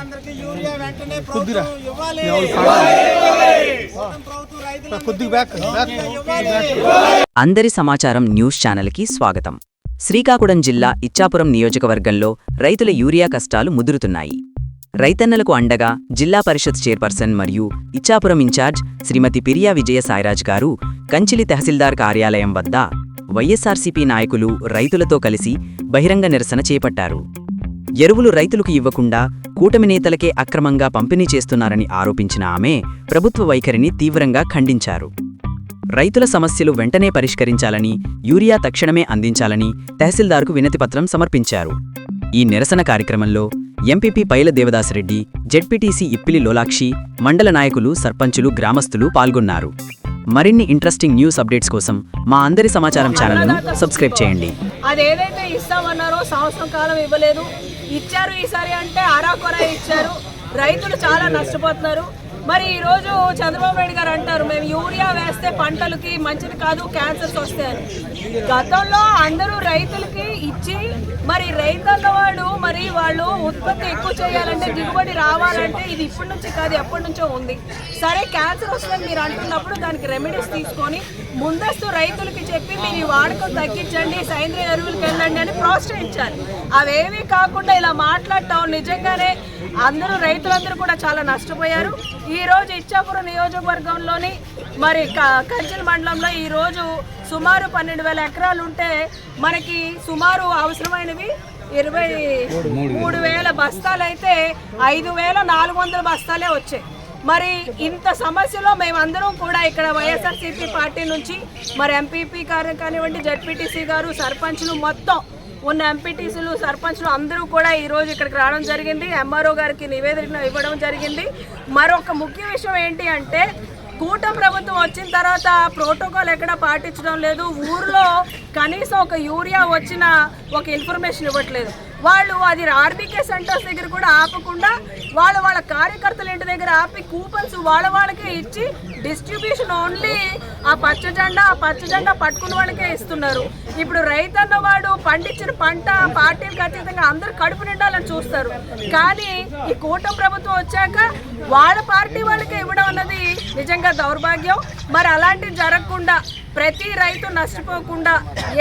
రైతులందరికీ యూరియా వెంటనే ప్రభుత్వం ఇవ్వాలి. అందరి సమాచారం న్యూస్ ఛానల్కి స్వాగతం. శ్రీకాకుళం జిల్లా ఇచ్చాపురం నియోజకవర్గంలో రైతుల యూరియా కష్టాలు ముదురుతున్నాయి. రైతన్నలకు అండగా జిల్లా పరిషత్ చైర్పర్సన్ మరియు ఇచ్చాపురం ఇన్ఛార్జ్ శ్రీమతి పిరియా విజయ సాయిరాజ్ గారు కంచిలి తహసీల్దార్ కార్యాలయం వద్ద వైఎస్ఆర్సీపీ నాయకులు రైతులతో కలిసి బహిరంగ నిరసన చేపట్టారు. ఎరువులు రైతులకు ఇవ్వకుండా కూటమి నేతలకే అక్రమంగా పంపిణీ చేస్తున్నారని ఆరోపించిన ఆమె ప్రభుత్వ వైఖరిని తీవ్రంగా ఖండించారు. రైతుల సమస్యలు వెంటనే పరిష్కరించాలని యూరియా తక్షణమే అందించాలని తహసీల్దార్కు వినతిపత్రం సమర్పించారు. ఈ నిరసన కార్యక్రమంలో ఎంపీపీ పైల దేవదాసరెడ్డి జెడ్పీటీసీ ఇప్పిలి లోలాక్షి మండల నాయకులు సర్పంచులు గ్రామస్తులు పాల్గొన్నారు. మరిన్ని ఇంట్రెస్టింగ్ న్యూస్ అప్డేట్స్ కోసం మా అందరి సమాచారం ఛానల్ను సబ్స్క్రైబ్ చేయండి. అది ఏదైతే ఇస్తామన్నారో సంవత్సరం కాలం ఇవ్వలేదు. ఇచ్చారు ఈసారి అంటే అరాకొర ఇచ్చారు. రైతులు చాలా నష్టపోతున్నారు. మరి ఈరోజు చంద్రబాబు నాయుడు గారు అంటారు మేము యూరియా వేస్తే పంటలకి మంచిది కాదు క్యాన్సర్స్ వస్తాయని. గతంలో అందరూ రైతులకి ఇచ్చి మరి రైతన్న వాళ్ళు వాళ్ళు ఉత్పత్తి ఎక్కువ చేయాలంటే దిగుబడి రావాలంటే ఇది ఇప్పటి నుంచి కాదు ఎప్పటి నుంచో ఉంది. సరే క్యాన్సర్ వస్తుందని మీరు అంటున్నప్పుడు దానికి రెమెడీస్ తీసుకొని ముందస్తు రైతులకి చెప్పి మీరు ఈ వాడకం తగ్గించండి సేంద్రియ ఎరువులకు వెళ్ళండి అని ప్రోత్సహించాలి. అవేమీ కాకుండా ఇలా మాట్లాడటం నిజంగానే అందరూ రైతులందరూ కూడా చాలా నష్టపోయారు. ఈరోజు ఇచ్చాపురం నియోజకవర్గంలోని మరి క- కంచెల మండలంలో ఈరోజు సుమారు పన్నెండు వేల ఎకరాలు ఉంటే మనకి సుమారు అవసరమైనవి ఇరవై మూడు వేల బస్తాలు అయితే ఐదు వేల నాలుగు వందల బస్తాలే వచ్చాయి. మరి ఇంత సమస్యలో మేమందరం కూడా ఇక్కడ వైఎస్ఆర్సీపీ పార్టీ నుంచి మరి ఎంపీపీ గారు కానివ్వండి జడ్పీటీసీ గారు సర్పంచ్లు మొత్తం ఉన్న ఎంపీటీసీలు సర్పంచ్లు అందరూ కూడా ఈరోజు ఇక్కడికి రావడం జరిగింది. ఎంఆర్ఓ గారికి నివేదిక ఇవ్వడం జరిగింది. మరొక ముఖ్య విషయం ఏంటి అంటే కూటమి ప్రభుత్వం వచ్చిన తర్వాత ప్రోటోకాల్ ఎక్కడ పాటించడం లేదు. ఊర్లో కనీసం ఒక యూరియా వచ్చిన ఒక ఇన్ఫర్మేషన్ ఇవ్వట్లేదు. వాళ్ళు అది ఆర్బీకే సెంటర్స్ దగ్గర కూడా ఆపకుండా వాళ్ళు వాళ్ళ కార్యకర్తల ఇంటి దగ్గర ఆపి కూపన్స్ వాళ్ళ వాళ్ళకే ఇచ్చి డిస్ట్రిబ్యూషన్ ఓన్లీ ఆ పచ్చ జెండా ఆ పచ్చ జెండా పట్టుకున్న వాళ్ళకే ఇస్తున్నారు. ఇప్పుడు రైతన్న వాడు పండించిన పంట పార్టీలకు అతీతంగా అందరూ కడుపు నిండాలని చూస్తారు. కానీ ఈ కూటమి ప్రభుత్వం వచ్చాక వాళ్ళ పార్టీ వాళ్ళకే ఇవ్వడం అన్నది నిజంగా దౌర్భాగ్యం. మరి అలాంటివి జరగకుండా ప్రతి రైతు నష్టపోకుండా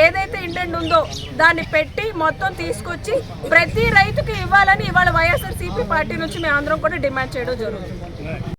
ఏదైతే ఇంటెంట్ ఉందో దాన్ని పెట్టి మొత్తం తీసుకొచ్చి ప్రతి రైతుకి ఇవ్వాలని ఇవాళ వైఎస్ఆర్సీపీ పార్టీ నుంచి మేము అందరం కూడా డిమాండ్ చేయడం జరుగుతుంది.